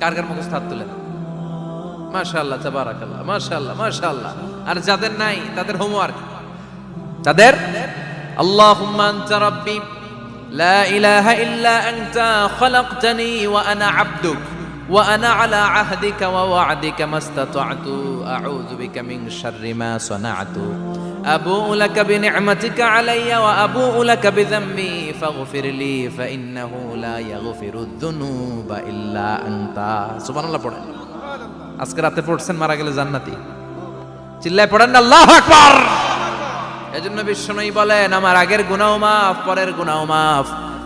কার কার মুখস্থ হাত তুলেন। মাশাল্লাহ তাবারাকাল্লাহ মাশাল্লাহ মাশাল্লাহ আর যাদের নাই, তাদের হোমওয়ার্ক তাদের? আল্লাহুম্মা আনতা রাব্বি, লা ইলাহা ইল্লা আনতা, খলাকতানি ওয়া আনা আবদুক। ওয়ানা আলা আহদিকা ওয়া ওয়াদিকা মাস্তাতাতু, আউযু বিকা মিন শাররি মা সানাতু। আবুউ লাকা বিনি'মাতিকা আলাইয়া ওয়া আবুউ লাকা বিযাম্মি ফাগফিরলি ফাইন্নাহু লা ইয়াগফিরুয-যুনুবা ইল্লা আনতা। সুবহানাল্লাহ পড়েন। আজকে রাতে পড়ছেন, মারা গেলে জান্নাতি। চিল্লায় পড়েন আল্লাহু আকবার! এজন্য বিশ্বনবী বলেন, আমার আগের গুনাহ মাফ, পরের গুনাহ মাফ।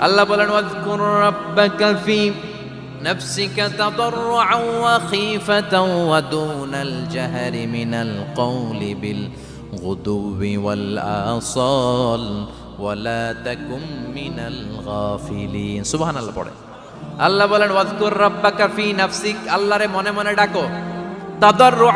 আল্লাহ বলেন ওয়াজকুর রাব্বাকা ফি نفسك تضرعا وخيفة ودون الجهر من القول بالغدو والآصال ولا تكن من الغافلين سبحان الله পড়ে আল্লাহ বলেন ওয়াজকুর রাব্বাকা ফি নাফসিক আল্লাহরে মনে মনে ডাকো তাদাররুআ